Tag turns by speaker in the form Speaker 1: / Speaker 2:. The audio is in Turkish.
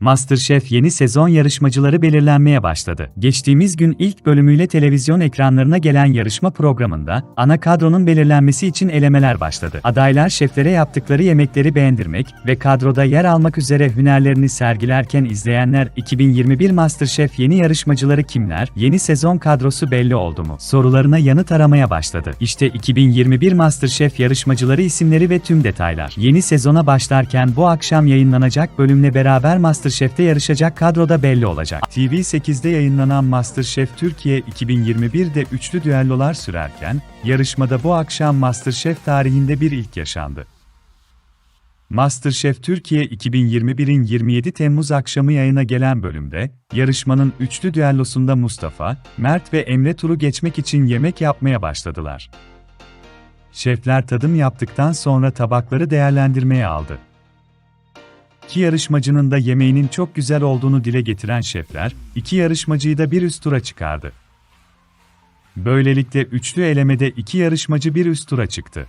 Speaker 1: MasterChef yeni sezon yarışmacıları belirlenmeye başladı. Geçtiğimiz gün ilk bölümüyle televizyon ekranlarına gelen yarışma programında ana kadronun belirlenmesi için elemeler başladı. Adaylar şeflere yaptıkları yemekleri beğendirmek ve kadroda yer almak üzere hünerlerini sergilerken izleyenler 2021 MasterChef yeni yarışmacıları kimler, yeni sezon kadrosu belli oldu mu? Sorularına yanıt aramaya başladı. İşte 2021 MasterChef yarışmacıları isimleri ve tüm detaylar. Yeni sezona başlarken bu akşam yayınlanacak bölümle beraber MasterChef'te yarışacak kadroda belli olacak. TV8'de yayınlanan MasterChef Türkiye 2021'de üçlü düellolar sürerken, yarışmada bu akşam MasterChef tarihinde bir ilk yaşandı. MasterChef Türkiye 2021'in 27 Temmuz akşamı yayına gelen bölümde, yarışmanın üçlü düellosunda Mustafa, Mert ve Emre turu geçmek için yemek yapmaya başladılar. Şefler tadım yaptıktan sonra tabakları değerlendirmeye aldı. İki yarışmacının da yemeğinin çok güzel olduğunu dile getiren şefler, iki yarışmacıyı da bir üst tura çıkardı. Böylelikle üçlü elemede iki yarışmacı bir üst tura çıktı.